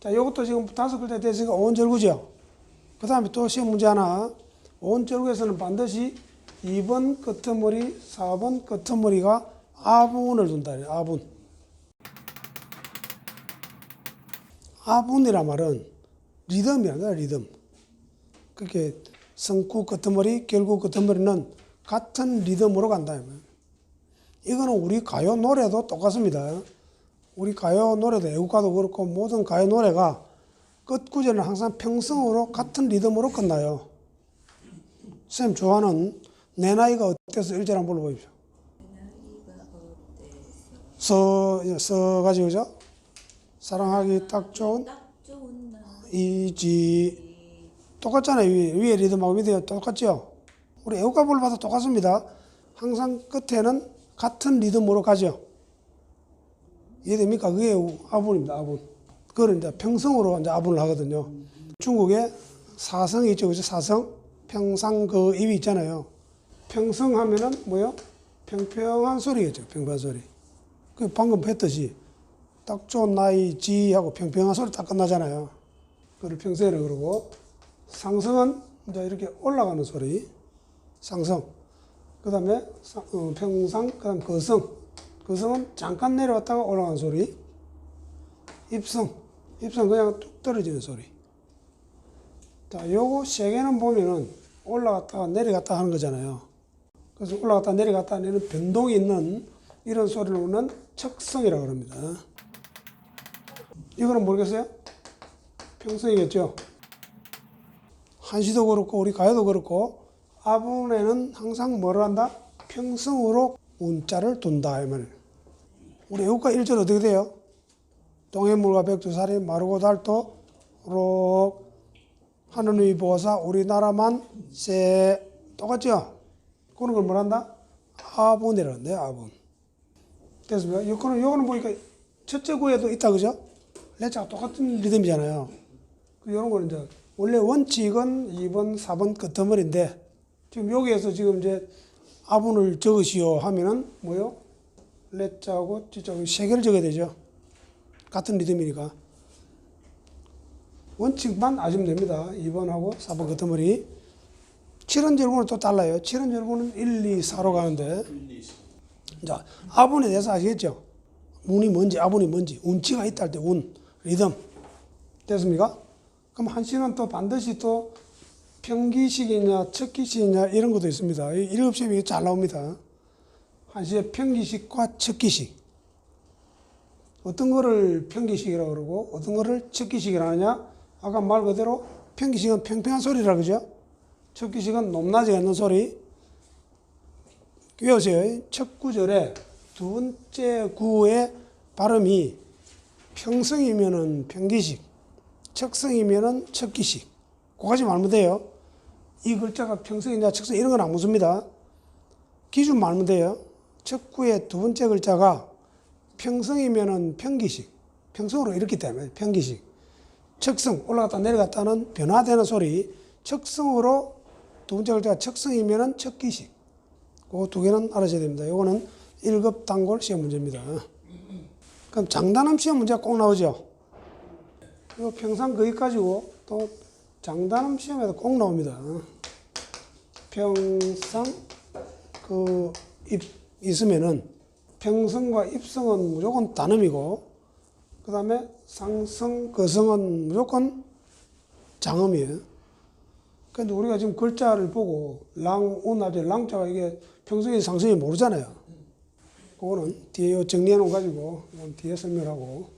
자, 요것도 지금 다섯 글자 됐으니까 오온절구죠. 그 다음에 또 시험 문제 하나. 오온절구에서는 반드시 2번 끝머리, 4번 끝머리가 아분을 둔다. 아분. 아분이란 말은 리듬이 아니라 리듬. 그렇게 성구 끝머리, 결구 끝머리는 같은 리듬으로 간다. 이거는 우리 가요 노래도 똑같습니다. 우리 가요 노래도 애국가도 그렇고 모든 가요 노래가 끝 구절은 항상 평성으로 같은 리듬으로 끝나요. 쌤 좋아하는 내 나이가 어때서 일절 한번 불러보십시오. 서, 서 가지고 그죠? 사랑하기 딱 좋은 이지 똑같잖아요. 위에 리듬하고 밑에 똑같죠? 우리 애국가 불러봐도 똑같습니다. 항상 끝에는 같은 리듬으로 가죠. 이해됩니까? 그게 아분입니다. 아분. 그걸 이제 평성으로 이제 아분을 하거든요. 중국에 사성이 있죠. 그죠? 사성. 평상 그 입이 있잖아요. 평성 하면은 뭐요? 평평한 소리겠죠. 평평한 소리. 그 방금 했듯이 딱 좋은 나이 지 하고 평평한 소리 딱 끝나잖아요. 그걸 평세를 그러고 상성은 이제 이렇게 올라가는 소리. 상성. 그 다음에 어, 평상, 그 다음 거성. 거성은 잠깐 내려왔다가 올라가는 소리. 입성. 입성 그냥 뚝 떨어지는 소리. 자, 요거 세 개는 보면은 올라갔다가 내려갔다 하는 거잖아요. 그래서 올라갔다 내려갔다 하는 변동이 있는 이런 소리를 우리는 척성이라고 합니다. 이거는 모르겠어요? 평성이겠죠? 한시도 그렇고 우리 가요도 그렇고 아분에는 항상 뭐를 한다? 평성으로 운자를 둔다 이 말이에요. 우리 애국가 1절 어떻게 돼요? 동해물과 백두산이 마르고 닳도 록 하느님이 보사 우리나라만 세 똑같죠? 그런 걸 뭐란다? 아분이라는데 아분. 됐습니까? 요거는 요거는 보니까 첫째 구에도 있다 그죠? 레자가 똑같은 리듬이잖아요. 그 요런 거는 이제 원래 원칙은 2번, 4번 끝머리인데 지금 여기에서 지금 이제 아분을 적으시오 하면은 뭐요? 레자하고 찌자고 세 개를 적어야 되죠. 같은 리듬이니까. 원칙만 아시면 됩니다. 2번하고 4번 끝머리. 7원 절구는 또 달라요. 7원 절구는 1, 2, 4로 가는데. 자, 아분에 대해서 아시겠죠? 운이 뭔지, 아분이 뭔지, 운치가 있다 할 때 운, 리듬. 됐습니까? 그럼 한시는 또 반드시 또 평기식이냐, 척기식이냐, 이런 것도 있습니다. 이 일곱 시험이 잘 나옵니다. 한시의 평기식과 척기식. 어떤 거를 평기식이라고 그러고, 어떤 거를 척기식이라 하냐? 아까 말 그대로 평기식은 평평한 소리라 그죠? 척기식은 높낮이 않는 소리. 외우세요. 첫 구절에 두 번째 구의 발음이 평성이면은 평기식, 척성이면은 척기식. 그거까지 말면 돼요. 이 글자가 평성이냐 척성 이런 건 안 묻습니다. 기준 말면 돼요. 첫 구의 두 번째 글자가 평성이면은 평기식, 평성으로 이렇기 때문에 평기식. 척성 올라갔다 내려갔다는 변화되는 소리. 척성으로 두 번째 글자가 척성이면은 척기식. 그 두 개는 알아셔야 됩니다. 이거는 1급 단골 시험 문제입니다. 그럼 장단함 시험 문제가 꼭 나오죠. 이거 평상 거기 가지고 또 장단함 시험에도 꼭 나옵니다. 평상 그 입 있으면은 평성과 입성은 무조건 단음이고 그 다음에 상성, 거성은 무조건 장음이에요. 근데 우리가 지금 글자를 보고 랑, 운하지 랑자가 이게 평소에 상성이 모르잖아요. 그거는 뒤에 요 정리해 놓은 가지고 뒤에 설명하고